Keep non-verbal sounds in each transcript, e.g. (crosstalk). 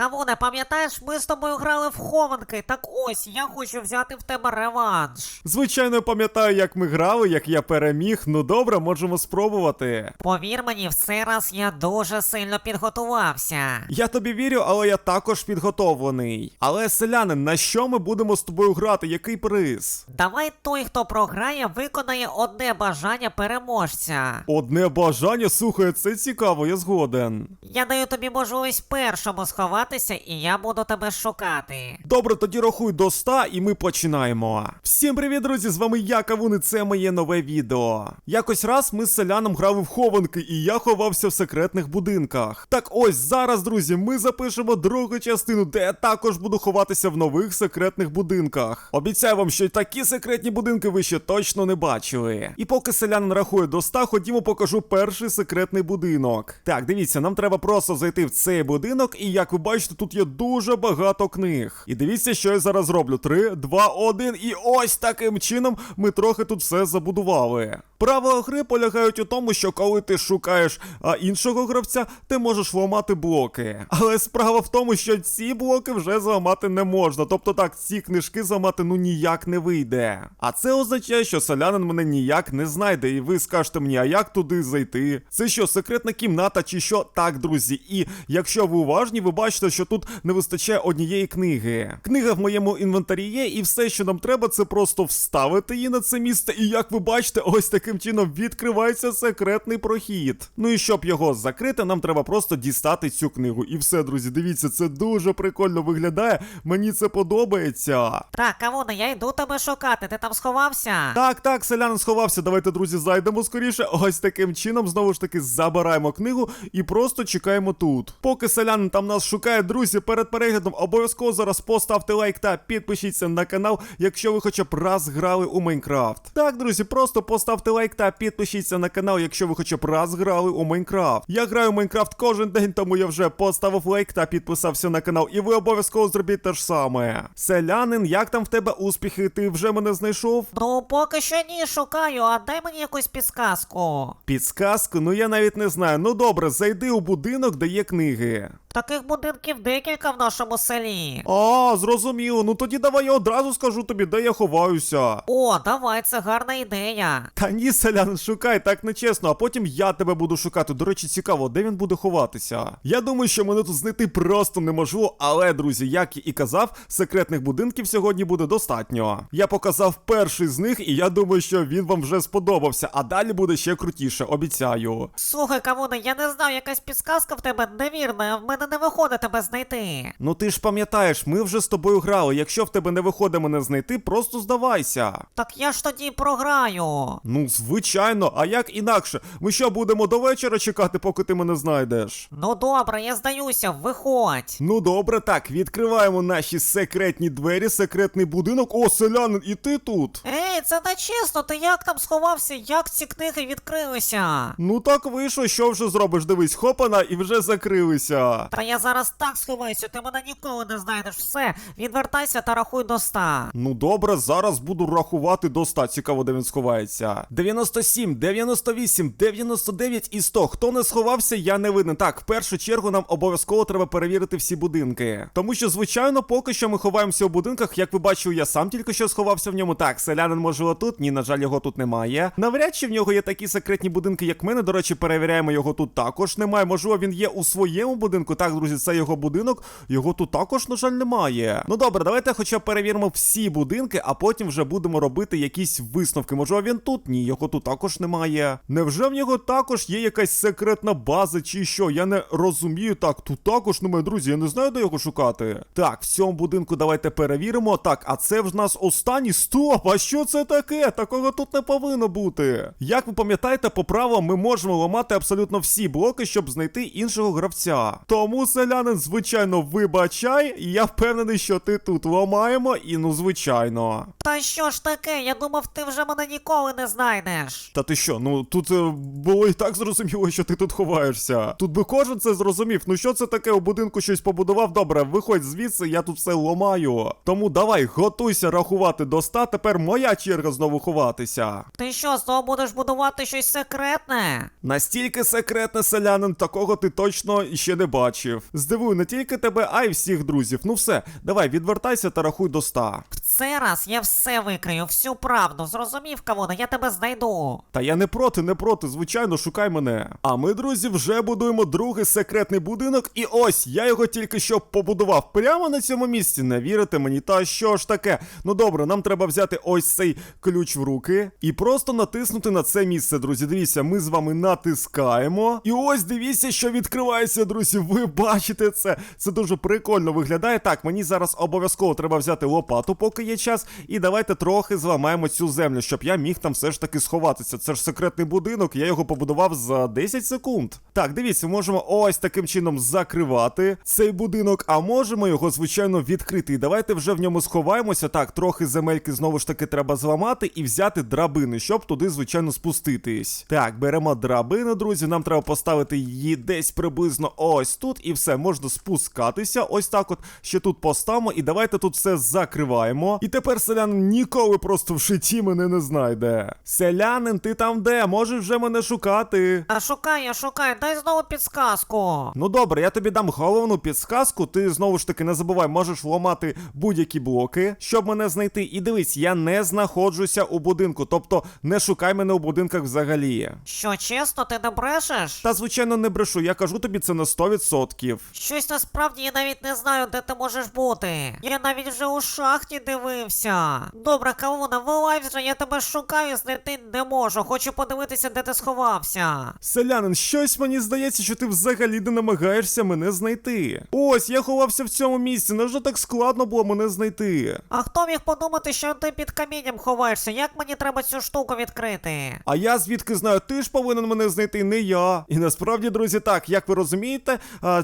Кавуне, пам'ятаєш, ми з тобою грали в хованки. Так ось, я хочу взяти в тебе реванш. Звичайно, пам'ятаю, як ми грали, як я переміг. Ну добре, можемо спробувати. Повір мені, в цей раз я дуже сильно підготувався. Я тобі вірю, але я також підготовлений. Але селянин, на що ми будемо з тобою грати? Який приз? Давай той, хто програє, виконає одне бажання переможця. Одне бажання, слухай, це цікаво, я згоден. Я даю тобі можливість першому сховатися, і я буду тебе шукати. Добре, тоді рахуй до 100 і ми починаємо. Всім привіт, друзі! З вами я, Кавун, і це моє нове відео. Якось раз ми з селяном грали в хованки, і я ховався в секретних будинках. Так ось зараз, друзі, ми запишемо другу частину, де я також буду ховатися в нових секретних будинках. Обіцяю вам, що такі секретні будинки ви ще точно не бачили. І поки селянин рахує до 100, ходімо покажу перший секретний будинок. Так, дивіться, нам треба просто зайти в цей будинок, і як ви бачите, тут є дуже багато книг. І дивіться, що я зараз роблю. Три, два, один. і ось таким чином ми трохи тут все забудували. Правила гри полягають у тому, що коли ти шукаєш а, іншого гравця, ти можеш ламати блоки. Але справа в тому, що ці блоки вже зламати не можна. Тобто так, ці книжки зламати ну ніяк не вийде. А це означає, що селянин мене ніяк не знайде, і ви скажете мені, а як туди зайти? Це що, секретна кімната чи що? Так, друзі. І якщо ви уважні, ви бачите, що тут не вистачає однієї книги. Книга в моєму інвентарі є, і все, що нам треба, це просто вставити її на це місце. І як ви бачите, ось таким чином відкривається секретний прохід. Ну і щоб його закрити, нам треба просто дістати цю книгу. І все, друзі, дивіться, це дуже прикольно виглядає. Мені це подобається. Так, Кавуне, я йду тебе шукати. Ти там сховався? Так, так, селянин сховався. Давайте, друзі, зайдемо скоріше. Ось таким чином, знову ж таки, забираємо книгу і просто чекаємо тут. Поки селянин там нас шукає, друзі, перед переглядом обов'язково зараз поставте лайк та підпишіться на канал, якщо ви хоча б раз грали у Майнкрафт. Так, друзі, просто поставте лайк та підпишіться на канал, якщо ви хоча б раз грали у Майнкрафт. Я граю у Майнкрафт кожен день, тому я вже поставив лайк та підписався на канал, і ви обов'язково зробіть те ж саме. Селянин, як там в тебе успіхи? Ти вже мене знайшов? Ну, поки що ні, шукаю, а дай мені якусь підсказку. Підсказку? Ну я навіть не знаю. Ну добре, зайди у будинок, де є книги. Таких будинків декілька в нашому селі. А, зрозуміло. Ну тоді давай я одразу скажу тобі, де я ховаюся. О, давай, це гарна ідея. Та ні, селян, шукай, так нечесно, а потім я тебе буду шукати. До речі, цікаво, де він буде ховатися. Я думаю, що мене тут знайти просто неможливо, але, друзі, як і казав, секретних будинків сьогодні буде достатньо. Я показав перший з них, і я думаю, що він вам вже сподобався, а далі буде ще крутіше, обіцяю. Слухай, Кавуне, я не знав, якась підсказка в тебе невірна, в мене не виходить тебе знайти. Ну ти ж пам'ятаєш, ми вже з тобою грали. Якщо в тебе не виходить мене знайти, просто здавайся. Так я ж тоді програю. Ну, звичайно, а як інакше? Ми що будемо до вечора чекати, поки ти мене знайдеш? Ну добре, я здаюся, виходь. Ну добре, так, відкриваємо наші секретні двері, секретний будинок. О, селянин, і ти тут. Ей, це не чесно, ти як там сховався, як ці книги відкрилися? Ну так вийшло, що вже зробиш? Дивись, хопана, і вже закрилися. Та я зараз так сховаюся, ти мене ніколи не знайдеш. Все, відвертайся та рахуй до ста. Ну добре, зараз буду рахувати до 100. Цікаво, де він сховається. 97, 98, 99 і 100. Хто не сховався, я не видно. Так, в першу чергу нам обов'язково треба перевірити всі будинки. Тому що, звичайно, поки що ми ховаємося у будинках. Як ви бачили, я сам тільки що сховався в ньому. Так, селянин можливо тут. Ні, на жаль, його тут немає. Навряд чи в нього є такі секретні будинки, як мене. До речі, перевіряємо його тут також немає. Можливо, він є у своєму будинку. Так, друзі, це його будинок. Його тут також, на жаль, немає. Ну добре, давайте хоча б перевіримо всі будинки, а потім вже будемо робити якісь висновки. Можливо, він тут? Ні, його тут також немає. Невже в нього також є якась секретна база чи що? Я не розумію. Так, тут також немає, друзі. Я не знаю, де його шукати. Так, в цьому будинку давайте перевіримо. Так, а це в нас останній. Стоп! А що це таке? Такого тут не повинно бути. Як ви пам'ятаєте, по правилам ми можемо ламати абсолютно всі блоки, щоб знайти іншого гравця. Тому, селянин, звичайно, вибачай. і Я впевнений, що ти тут ламаємо, і ну, звичайно. Та що ж таке? Я думав, ти вже мене ніколи не знайдеш. Та ти що, ну тут е, було і так зрозуміло, що ти тут ховаєшся. Тут би кожен це зрозумів. Ну що це таке у будинку щось побудував? Добре, виходь звідси, я тут все ламаю. Тому давай, готуйся рахувати до 100, тепер моя черга знову ховатися. Ти що, знову будеш будувати щось секретне? Настільки секретне селянин, такого ти точно ще не бачив. Бачив. Здивую не тільки тебе, а й всіх друзів. Ну все, давай, відвертайся та рахуй до ста. Цей раз я все викрию, всю правду. Зрозумів, кавуне, я тебе знайду. Та я не проти, не проти, звичайно, шукай мене. А ми, друзі, вже будуємо другий секретний будинок, і ось я його тільки що побудував прямо на цьому місці. Не вірите мені? Та що ж таке? Ну добре, нам треба взяти ось цей ключ в руки і просто натиснути на це місце, друзі. Дивіться, ми з вами натискаємо. І ось дивіться, що відкривається, друзі. Ви бачите це. Це дуже прикольно виглядає. Так, мені зараз обов'язково треба взяти лопату, поки є час. І давайте трохи зламаємо цю землю, щоб я міг там все ж таки сховатися. Це ж секретний будинок, я його побудував за 10 секунд. Так, дивіться, можемо ось таким чином закривати цей будинок, а можемо його, звичайно, відкрити. І давайте вже в ньому сховаємося. Так, трохи земельки знову ж таки треба зламати і взяти драбини, щоб туди, звичайно, спуститись. Так, беремо драбину, друзі. Нам треба поставити її десь приблизно ось тут, і все, можна спускатися. Ось так от ще тут поставимо, і давайте тут все закриваємо. І тепер селянин ніколи просто в шиті мене не знайде. Селянин, ти там де? Можеш вже мене шукати. А шукай, я шукаю, дай знову підсказку. Ну добре, я тобі дам головну підсказку. Ти знову ж таки не забувай, можеш ламати будь-які блоки, щоб мене знайти. І дивись, я не знаходжуся у будинку, тобто не шукай мене у будинках взагалі. Що, чесно, ти не брешеш? Та звичайно не брешу, я кажу тобі це на 100%. Щось насправді я навіть не знаю, де ти можеш бути. Я навіть вже у шахті дивився. Добре, кавуна, вилазь вже, я тебе шукаю, знайти не можу. Хочу подивитися, де ти сховався. Селянин, щось мені здається, що ти взагалі не намагаєшся мене знайти. Ось, я ховався в цьому місці, невже так складно було мене знайти? А хто міг подумати, що ти під камінням ховаєшся? Як мені треба цю штуку відкрити? А я звідки знаю, ти ж повинен мене знайти, не я. І насправді, друзі, так, як ви розумієте,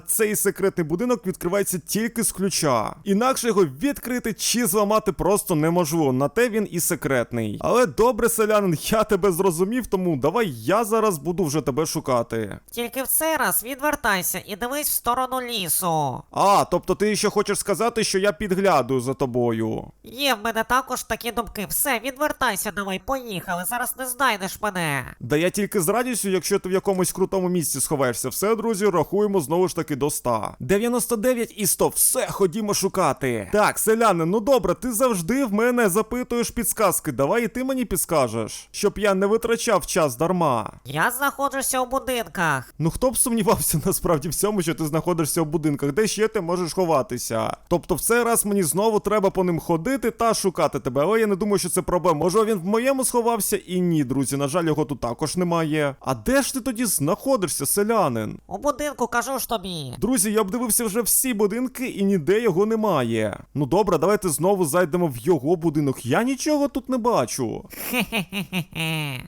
цей секретний будинок відкривається тільки з ключа. Інакше його відкрити чи зламати просто неможливо. На те він і секретний. Але добре, селянин, (laughs) я тебе зрозумів, тому давай я зараз буду вже тебе шукати. Тільки в цей раз відвертайся і дивись в сторону лісу. А, тобто ти ще хочеш сказати, що я підглядую за тобою. Є в мене також такі думки. Все, відвертайся, давай, поїхали. Зараз не знайдеш мене. Да я тільки з радістю, якщо ти в якомусь крутому місці сховаєшся. Все, друзі, рахуємо знову ж таки до 100. 99 і 100. Все, ходімо шукати. Так, селяни, ну добре, ти завжди в мене запитуєш підсказки. Давай і ти мені підскажеш, щоб я не витрачав час дарма. Я знаходжуся у будинках. Ну хто б сумнівався (laughs) насправді в цьому, що ти знаходишся в будинках, де ще ти можеш ховатися. Тобто в цей раз мені знову треба по ним ходити та шукати тебе, але я не думаю, що це проблема. Може він в моєму сховався і ні, друзі. На жаль, його тут також немає. А де ж ти тоді знаходишся, селянин? У будинку кажу ж тобі. Друзі, я обдивився вже всі будинки і ніде його немає. Ну добре, давайте знову зайдемо в його будинок. Я нічого тут не бачу.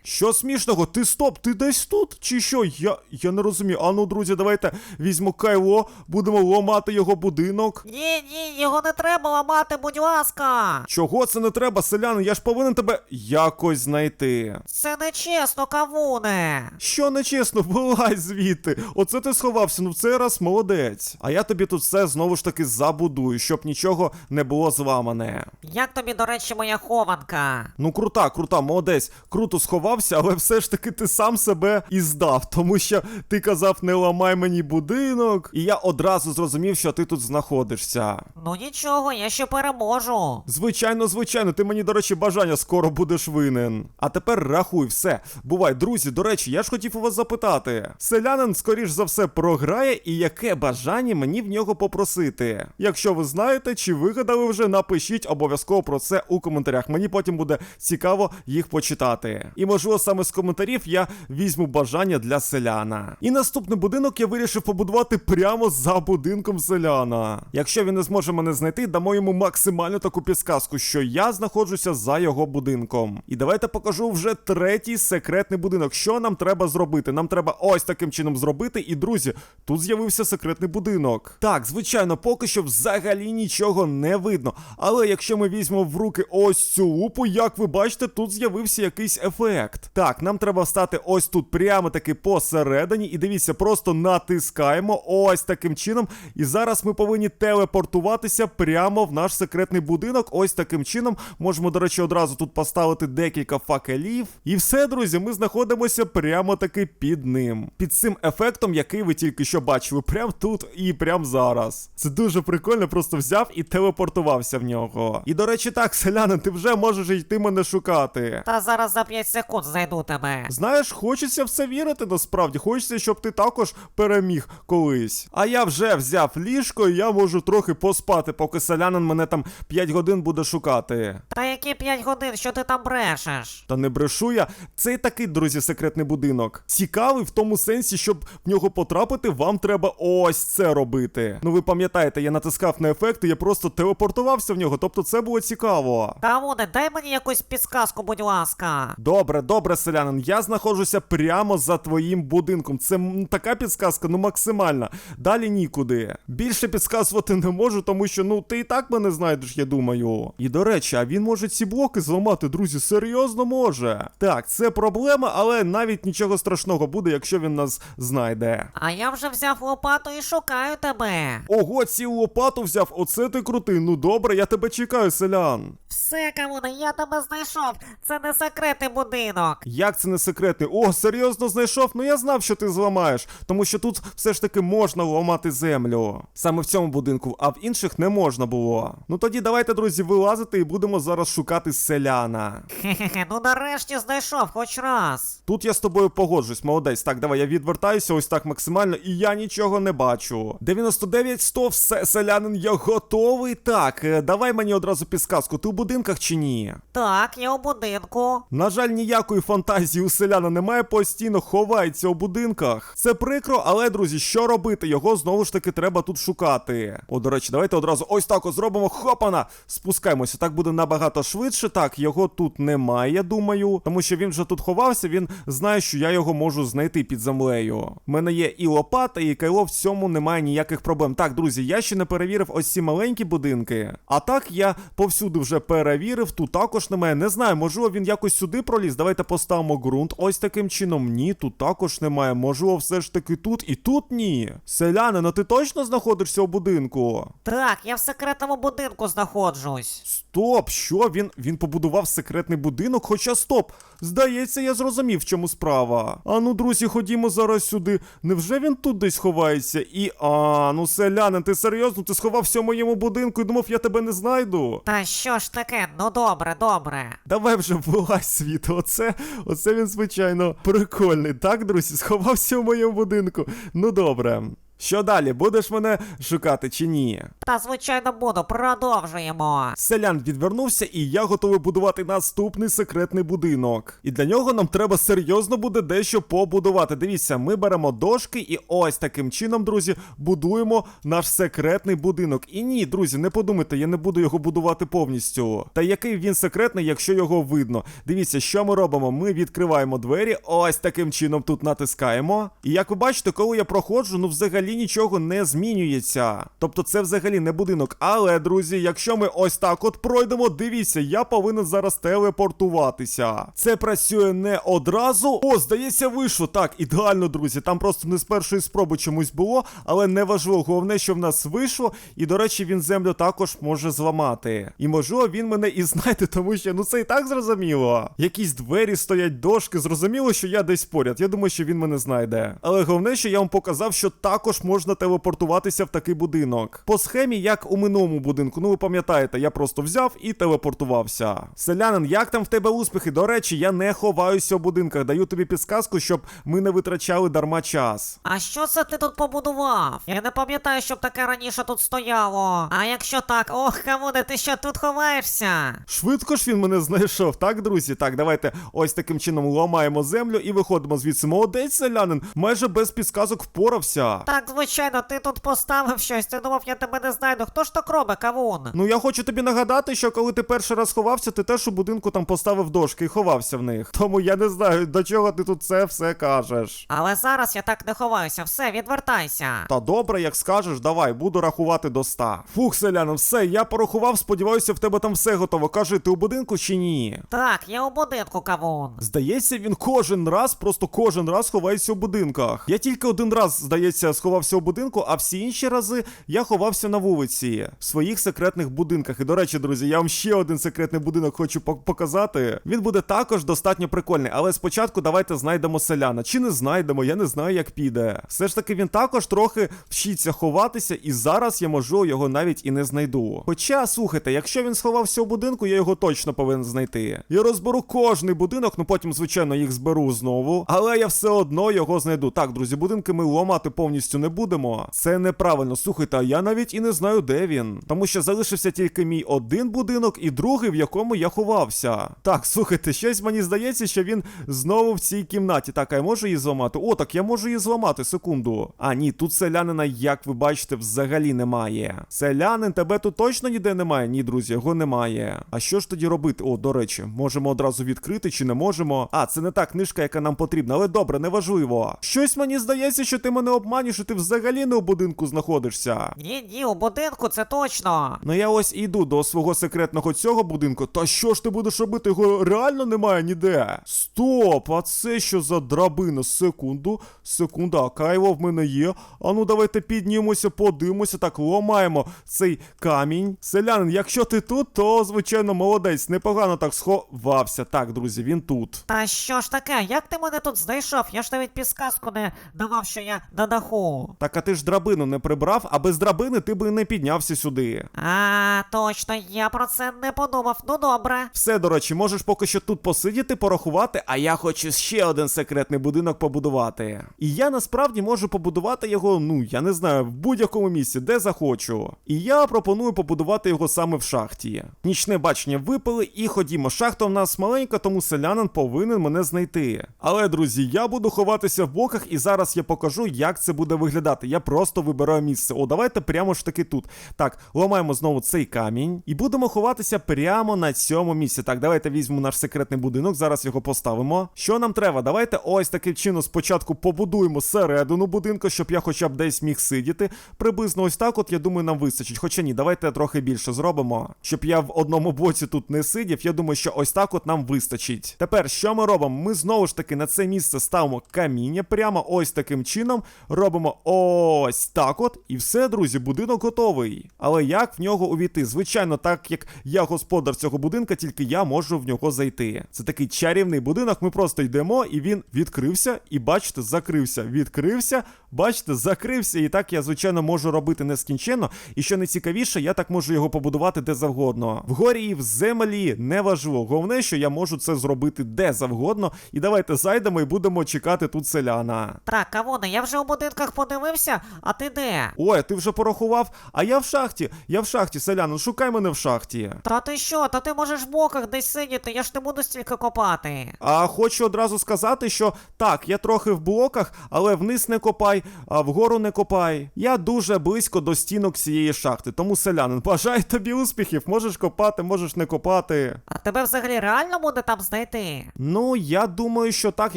Що смішного? Ти стоп, ти десь тут? Чи що? Я, я не розумію. А ну, друзі, давайте візьмо кайло, будемо ламати його будинок. Ні, ні, його не треба ламати, будь ласка. Чого це не треба, селянин? Я ж повинен тебе якось знайти. Це не чесно, кавуне. Що нечесно, (laughs) вилазь звідти. Оце ти сховався, ну в цей раз молодець. А я тобі тут все знову ж таки забудую, щоб нічого не було зламане. Як тобі, до речі, моя хованка? Ну крута, крута, молодець. Круто сховався, але все ж таки ти сам себе і здав, тому що ти казав, не ламай мені будинок, і я одразу зрозумів, що ти тут знаходишся. Ну нічого, я ще переможу. Звичайно, звичайно, ти мені, до речі, бажання скоро будеш винен. А тепер рахуй все. Бувай, друзі, до речі, я ж хотів у вас запитати. Селянин, скоріш за все, програє, і яке бажання мені в нього попросити. Якщо ви знаєте, чи вигадали вже, напишіть обов'язково про це у коментарях. Мені потім буде цікаво їх почитати. І можливо, саме з коментарів я візьму бажання для селяна. І наступний будинок я вирішив побудувати прямо за будинком селяна. Якщо він не зможе мене знайти, дамо йому максимальну таку підсказку, що я знаходжуся за його будинком. І давайте покажу вже третій секретний будинок. Що нам треба зробити? Нам треба ось таким чином зробити. І друзі, тут з'явився секретний будинок. Так, звичайно, поки що взагалі нічого не видно. Але якщо якщо ми візьмемо в руки ось цю лупу, як ви бачите, тут з'явився якийсь ефект. Так, нам треба стати ось тут прямо таки посередині. І дивіться, просто натискаємо ось таким чином. І зараз ми повинні телепортуватися прямо в наш секретний будинок. Ось таким чином. Можемо, до речі, одразу тут поставити декілька факелів. І все, друзі, ми знаходимося прямо таки під ним. Під цим ефектом, який ви тільки що бачили, прямо тут і прямо зараз. Це дуже прикольно, просто взяв і телепортувався в нього. І до речі, так, селянин, ти вже можеш йти мене шукати. Та зараз за 5 секунд знайду тебе. Знаєш, хочеться в це вірити насправді. Хочеться, щоб ти також переміг колись. А я вже взяв ліжко, і я можу трохи поспати, поки селянин мене там 5 годин буде шукати. Та які 5 годин, що ти там брешеш? Та не брешу я. Це такий, друзі, секретний будинок. Цікавий в тому сенсі, щоб в нього потрапити, вам треба ось це робити. Ну ви пам'ятаєте, я натискав на ефекти, я просто телепортувався в нього, тобто це було цікаво. Кавуне, дай мені якусь підсказку, будь ласка. Добре, добре, селянин. Я знаходжуся прямо за твоїм будинком. Це м, така підсказка, ну максимальна. Далі нікуди. Більше підказувати не можу, тому що ну ти і так мене знайдеш, я думаю. І до речі, а він може ці блоки зламати, друзі, серйозно може. Так, це проблема, але навіть нічого страшного буде, якщо він нас знайде. А я вже взяв лопату і шукаю тебе. Ого, цілу лопату взяв, оце ти крутий. Ну добре, я тебе чекаю, селян. Все, Кавуне, я тебе знайшов. Це не секретний будинок. Як це не секретний? О, серйозно знайшов? Ну я знав, що ти зламаєш, тому що тут все ж таки можна ламати землю. Саме в цьому будинку, а в інших не можна було. Ну тоді давайте, друзі, вилазити і будемо зараз шукати селяна. Хе-хе-хе, ну нарешті знайшов хоч раз. Тут я з тобою погоджусь, молодець. Так, давай я відвертаюся ось так максимально, і я нічого не бачу. 99 100 все, селянин, я готовий. Так, е, давай мені одразу підсказку. Ти у будинках чи ні? Так, я у будинку. На жаль, ніякої фантазії у селяна немає, постійно ховається у будинках. Це прикро, але друзі, що робити? Його знову ж таки треба тут шукати. О, до речі, давайте одразу ось так ось зробимо. Хопана! Спускаємося. Так буде набагато швидше. Так, його тут немає, я думаю. Тому що він вже тут ховався, він знає, що я його можу знайти під землею. У мене є і лопата, і кайло в цьому немає ніяких проблем. Так, друзі, я ще не перевірив ось ці маленькі будинки. А так я повсюди вже перевірив, тут також немає. Не знаю, можливо, він якось сюди проліз. Давайте поставимо ґрунт. Ось таким чином. Ні, тут також немає. Можливо, все ж таки тут і тут ні. Селянин, а ти точно знаходишся у будинку? Так, я в секретному будинку знаходжусь. Стоп, що він він побудував секретний будинок? Хоча стоп, здається, я зрозумів, в чому справа. А ну, друзі, ходімо зараз сюди. Невже він тут десь ховається? І а, ну селянин, ти серйозно? Ти сховався в моєму будинку і думав, я тебе не знайду. Та що ж таке? Ну добре, добре. Давай вже вилазь світ. Оце, оце він, звичайно, прикольний. Так, друзі, сховався в моєму будинку. Ну добре. Що далі? Будеш мене шукати чи ні? Та звичайно буду, продовжуємо. Селян відвернувся, і я готовий будувати наступний секретний будинок. І для нього нам треба серйозно буде дещо побудувати. Дивіться, ми беремо дошки і ось таким чином, друзі, будуємо наш секретний будинок. І ні, друзі, не подумайте, я не буду його будувати повністю. Та який він секретний, якщо його видно? Дивіться, що ми робимо? Ми відкриваємо двері, ось таким чином тут натискаємо. І як ви бачите, коли я проходжу, ну взагалі нічого не змінюється. Тобто це взагалі не будинок. Але, друзі, якщо ми ось так от пройдемо, дивіться, я повинен зараз телепортуватися. Це працює не одразу. О, здається, вийшло. Так, ідеально, друзі. Там просто не з першої спроби чомусь було, але не важливо. Головне, що в нас вийшло. І, до речі, він землю також може зламати. І можливо, він мене і знайде, тому що ну це і так зрозуміло. Якісь двері стоять, дошки. Зрозуміло, що я десь поряд. Я думаю, що він мене знайде. Але головне, що я вам показав, що також можна телепортуватися в такий будинок. По схемі, як у минулому будинку. Ну ви пам'ятаєте, я просто взяв і телепортувався. Селянин, як там в тебе успіхи? До речі, я не ховаюся в будинках. Даю тобі підсказку, щоб ми не витрачали дарма час. А що це ти тут побудував? Я не пам'ятаю, щоб таке раніше тут стояло. А якщо так, ох, Кавуне, ти що тут ховаєшся? Швидко ж він мене знайшов, так, друзі? Так, давайте ось таким чином ламаємо землю і виходимо звідси. Молодець, селянин, майже без підсказок впорався. Так, звичайно, ти тут поставив щось, ти думав, я тебе не знайду. Хто ж так робить, кавун? Ну я хочу тобі нагадати, що коли ти перший раз ховався, ти теж у будинку там поставив дошки і ховався в них. Тому я не знаю, до чого ти тут це все кажеш. Але зараз я так не ховаюся, все, відвертайся. Та добре, як скажеш, давай, буду рахувати до ста. Фух, селяно, все, я порахував, сподіваюся, в тебе там все готово. Кажи, ти у будинку чи ні? Так, я у будинку кавун. Здається, він кожен раз, просто кожен раз ховається у будинках. Я тільки один раз, здається, сховався у будинку, а всі інші рази я ховався на вулиці, в своїх секретних будинках. І до речі, друзі, я вам ще один секретний будинок хочу показати. Він буде також достатньо прикольний, але спочатку давайте знайдемо селяна. Чи не знайдемо, я не знаю, як піде. Все ж таки, він також трохи вчиться ховатися, і зараз я можу його навіть і не знайду. Хоча, слухайте, якщо він сховався у будинку, я його точно повинен знайти. Я розберу кожний будинок, ну потім, звичайно, їх зберу знову. Але я все одно його знайду. Так, друзі, будинки ми ламати повністю не будемо. Це неправильно. Слухайте, а я навіть і не знаю, де він. Тому що залишився тільки мій один будинок і другий, в якому я ховався. Так, слухайте, щось мені здається, що він знову в цій кімнаті. Так, а я можу її зламати? О, так я можу її зламати, секунду. А ні, тут селянина, як ви бачите, взагалі немає. Селянин, тебе тут точно ніде немає? Ні, друзі, його немає. А що ж тоді робити? О, до речі, можемо одразу відкрити чи не можемо? А, це не та книжка, яка нам потрібна, але добре, неважливо. Щось мені здається, що ти мене обманюєш, і ти взагалі не у будинку знаходишся. Ні, ні, у будинку це точно. Ну я ось іду до свого секретного цього будинку. Та що ж ти будеш робити? Його реально немає ніде. Стоп, а це що за драбина? Секунду, секунда, кайво в мене є. А ну давайте піднімемося, подивимося. Так, ламаємо цей камінь. Селянин, якщо ти тут, то звичайно молодець. Непогано так сховався. Так, друзі, він тут. Та що ж таке? Як ти мене тут знайшов? Я ж навіть підсказку не давав, що я на даху. Так, а ти ж драбину не прибрав, а без драбини ти би не піднявся сюди. А, точно, я про це не подумав. Ну добре. Все, до речі, можеш поки що тут посидіти, порахувати, а я хочу ще один секретний будинок побудувати. І я насправді можу побудувати його, ну я не знаю, в будь-якому місці, де захочу. І я пропоную побудувати його саме в шахті. Нічне бачення випили, і ходімо. Шахта в нас маленька, тому селянин повинен мене знайти. Але, друзі, я буду ховатися в боках, і зараз я покажу, як це буде виглядати. Я просто вибираю місце. О, давайте прямо ж таки тут. Так, ламаємо знову цей камінь і будемо ховатися прямо на цьому місці. Так, давайте візьмемо наш секретний будинок. Зараз його поставимо. Що нам треба? Давайте ось таким чином спочатку побудуємо середину будинку, щоб я хоча б десь міг сидіти. Приблизно ось так, от я думаю, нам вистачить. Хоча ні, давайте трохи більше зробимо. Щоб я в одному боці тут не сидів. Я думаю, що ось так от нам вистачить. Тепер що ми робимо? Ми знову ж таки на це місце ставимо каміння. Прямо ось таким чином робимо ось так от. І все, друзі, будинок готовий. Але як в нього увійти? Звичайно, так як я господар цього будинка, тільки я можу в нього зайти. Це такий чарівний будинок. Ми просто йдемо, і він відкрився, і бачите, закрився. Відкрився, бачите, закрився. І так я, звичайно, можу робити нескінченно. І що найцікавіше, я так можу його побудувати де завгодно. Вгорі і в землі неважливо. Головне, що я можу це зробити де завгодно. І давайте зайдемо і будемо чекати тут селяна. Так, кавуне, я вже у будинках подивився, а ти де? Ой, ти вже порахував? А я в шахті. Я в шахті, селян, шукай мене в шахті. Та ти що? Та ти можеш в боках десь сидіти, я ж не буду стільки копати. А хочу одразу сказати, що так, я трохи в блоках, але вниз не копай, а вгору не копай. Я дуже близько до стінок цієї шахти, тому селянин, бажаю тобі успіхів, можеш копати, можеш не копати. А тебе взагалі реально буде там знайти? Ну, я думаю, що так,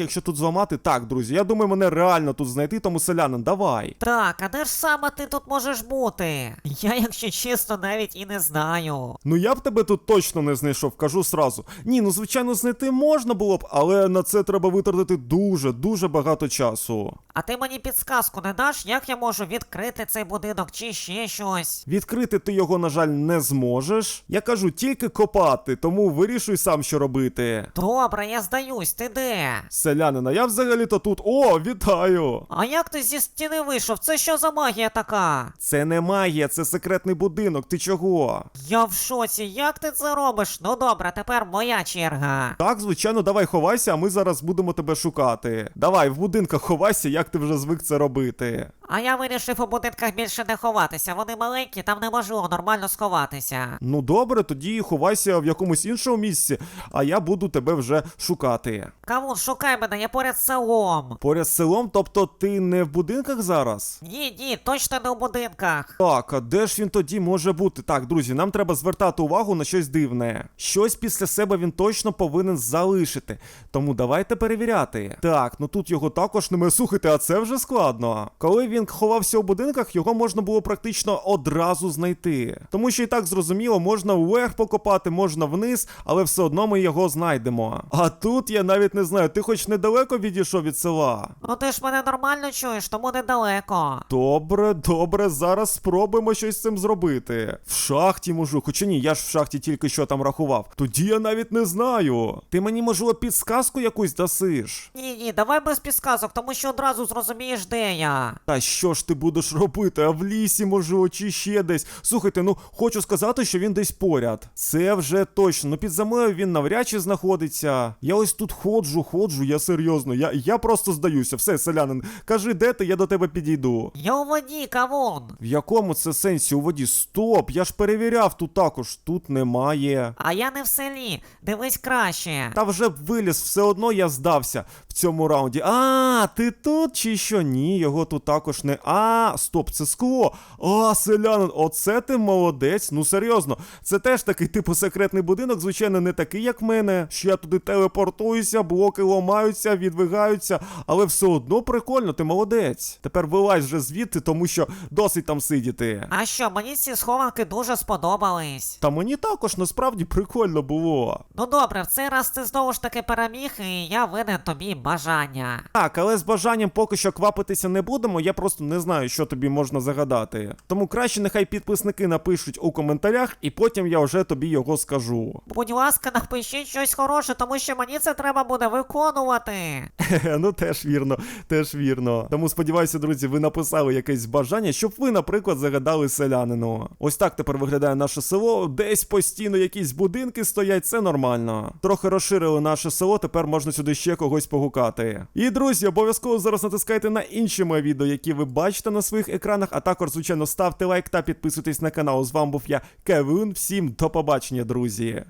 якщо тут зламати, так, друзі. Я думаю, мене реально тут знайти, тому селянин, давай. Так, а де ж саме ти тут можеш бути? Я, якщо чесно, навіть і не знаю. Ну я б тебе тут точно не знайшов, кажу сразу. Ні, ну звичайно, знайти можна було б, але на це треба витратити дуже, дуже багато часу. А ти мені підсказку не даш, як я можу відкрити цей будинок чи ще щось? Відкрити ти його, на жаль, не зможеш. Я кажу, тільки копати, тому вирішуй сам, що робити. Добре, я здаюсь, ти де? Селянина, я взагалі-то тут. О, вітаю! А як ти зі стіни вийшов? Це що за магія така? Це не магія, це секретний будинок. Ти чого? Я в шоці, як ти це робиш? Ну добре, тепер моя черга. Так, звичайно, давай ховайся, а ми зараз будемо тебе шукати. Давай, в будинках ховайся, як ти вже звик це робити. А я вирішив у будинках більше не ховатися. Вони маленькі, там неможливо нормально сховатися. Ну добре, тоді ховайся в якомусь іншому місці, а я буду тебе вже шукати. Кавун, шукай мене, я поряд з селом. Поряд з селом, тобто ти не в будинках зараз? Ні, ні, точно не у будинках. Так, а де ж він тоді може бути? Так, друзі, нам треба звертати увагу на щось дивне. Щось після себе він точно повинен залишити. Тому давайте перевіряти. Так, ну тут його також немає. Слухайте, а це вже складно. Коли він ховався у будинках, його можна було практично одразу знайти. Тому що і так зрозуміло, можна вверх покопати, можна вниз, але все одно ми його знайдемо. А тут я навіть не знаю, ти хоч недалеко відійшов від села. Ну ти ж мене нормально чуєш, тому недалеко. Добре, добре, зараз спробуємо щось з цим зробити. В шахті можу, хоча ні, я ж в шахті тільки що там рахував. Тоді я навіть не знаю. Ти мені, можливо, підсказку якусь дасиш? Ні, ні, давай без підсказок, тому що одразу зрозумієш, де я. Та що ж ти будеш робити? А в лісі, можливо, чи ще десь. Слухайте, ну хочу сказати, що він десь поряд. Це вже точно. Ну під землею він навряд чи знаходиться. Я ось тут ходжу, ходжу, я серйозно. Я, я просто здаюся. Все, селянин, кажи, де ти, я до тебе підійду. Я у воді, кавун. В якому це сенсі у воді? Стоп, я ж перевіряв тут також. Тут немає. А я не в селі. Дивись краще. Та вже б виліз, все одно я здався в цьому раунді. А, ти тут чи що? Ні, його тут також не. А, стоп, це скло. А, селянин, оце ти молодець. Ну серйозно, це теж такий типу секретний будинок, звичайно, не такий, як в мене. Що я туди телепортуюся, блоки ламаються, відвигаються, але все одно прикольно, ти молодець. Тепер вилазь вже звідти, тому що досить там сидіти. А що, мені ці схованки дуже сподобались. Та мені також насправді прикольно було. Ну добре, в цей раз ти знову ж таки переміг, і я винен тобі бажання. Так, але з бажанням поки що квапитися не будемо, я просто не знаю, що тобі можна загадати. Тому краще нехай підписники напишуть у коментарях, і потім я вже тобі його скажу. Будь ласка, напишіть щось хороше, тому що мені це треба буде виконувати. Ну теж вірно, теж вірно. Тому сподіваюся, друзі, ви написали якесь бажання, щоб ви, наприклад, загадали селянину. Ось так тепер виглядає наше село. Десь постійно якісь будинки стоять, це нормально. Трохи розширили наше село, тепер можна сюди ще когось погукати. І друзі, обов'язково зараз натискайте на інші мої відео, які ви бачите на своїх екранах, а також, звичайно, ставте лайк та підписуйтесь на канал. З вами був я, Кевин. Всім до побачення, друзі.